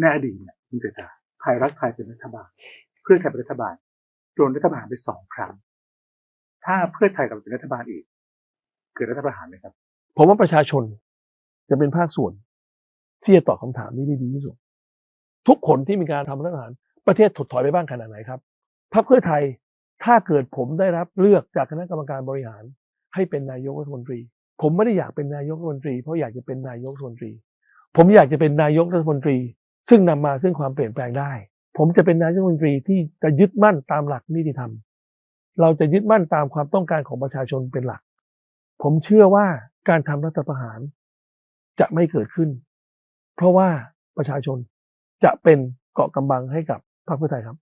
ในอดีตเนี่ยคุณเศรษฐาไทยรักไทยเป็นรัฐบาล เพื่อไทยเป็นรัฐบาลโดนรัฐประหารไปสองครั้ง ถ้าเพื่อไทยกลับเป็นรัฐบาลอีก เกิดรัฐประหารไหมครับ ผมว่าประชาชนจะเป็นภาคส่วน ที่จะตอบคำถามนี้ได้ดีที่สุด ทุกคนที่มีการทำรัฐประหาร ประเทศถดถอยไปบ้างขนาดไหนครับพรรคเพื่อไทยถ้าเกิดผมได้รับเลือกจากคณะกรรมการบริหาร ให้เป็นนายกรัฐมนตรี ผมไม่ได้อยากเป็นนายกรัฐมนตรี เพราะอยากจะเป็นนายกรัฐมนตรี ผมอยากจะเป็นนายกรัฐมนตรี ซึ่งนำมาซึ่งความเปลี่ยนแปลงได้ ผมจะเป็นนายกรัฐมนตรีที่จะยึดมั่นตามหลักนิติธรรม เราจะยึดมั่นตามความต้องการของประชาชนเป็นหลัก ผมเชื่อว่าการทำรัฐประหารจะไม่เกิดขึ้น เพราะว่าประชาชนจะเป็นเกาะกำบังให้กับพรรคเพื่อไทยครับ